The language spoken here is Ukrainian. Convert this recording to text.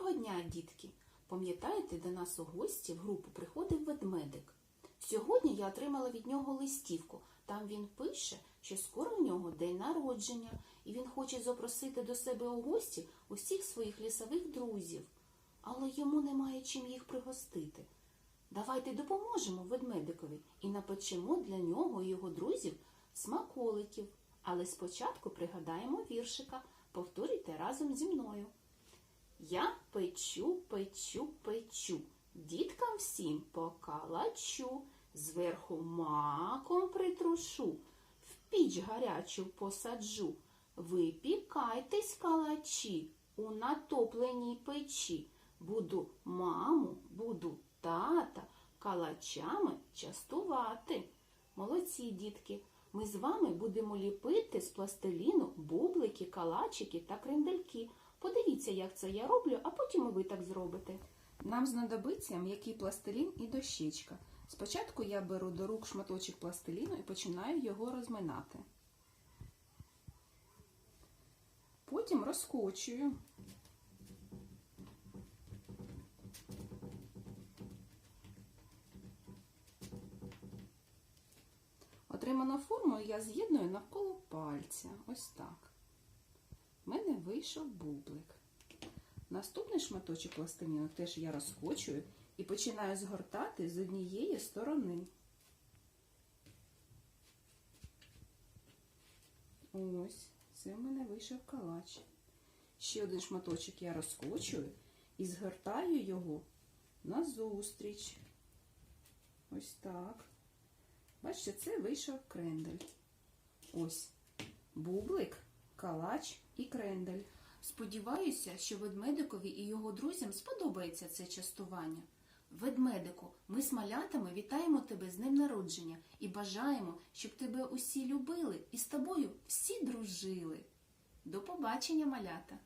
Доброго дня, дітки! Пам'ятаєте, до нас у гості в групу приходив ведмедик. Сьогодні я отримала від нього листівку. Там він пише, що скоро в нього день народження, і він хоче запросити до себе у гості усіх своїх лісових друзів. Але йому немає чим їх пригостити. Давайте допоможемо ведмедикові і напечемо для нього і його друзів смаколиків. Але спочатку пригадаємо віршика. Повторюйте разом зі мною. Я печу, печу, печу, діткам всім покалачу, зверху маком притрушу, в піч гарячу посаджу. Випікайтесь, калачі, у натопленій печі. Буду маму, буду тата калачами частувати. Молодці, дітки! Ми з вами будемо ліпити з пластиліну бублики, калачики та крендельки. Подивіться, як це я роблю, а потім ви так зробите. Нам знадобиться м'який пластилін і дощечка. Спочатку я беру до рук шматочок пластиліну і починаю його розминати. Потім розкочую. Отриману форму я з'єдную навколо пальця. Ось так. У мене вийшов бублик. Наступний шматочок пластиліну теж я розкочую і починаю згортати з однієї сторони. Ось, це в мене вийшов калач. Ще один шматочок я розкочую і згортаю його назустріч. Ось так. Бачите, це вийшов крендель. Ось бублик, калач і крендель. Сподіваюся, що ведмедикові і його друзям сподобається це частування. Ведмедику, ми з малятами вітаємо тебе з ним народження і бажаємо, щоб тебе усі любили і з тобою всі дружили. До побачення, малята!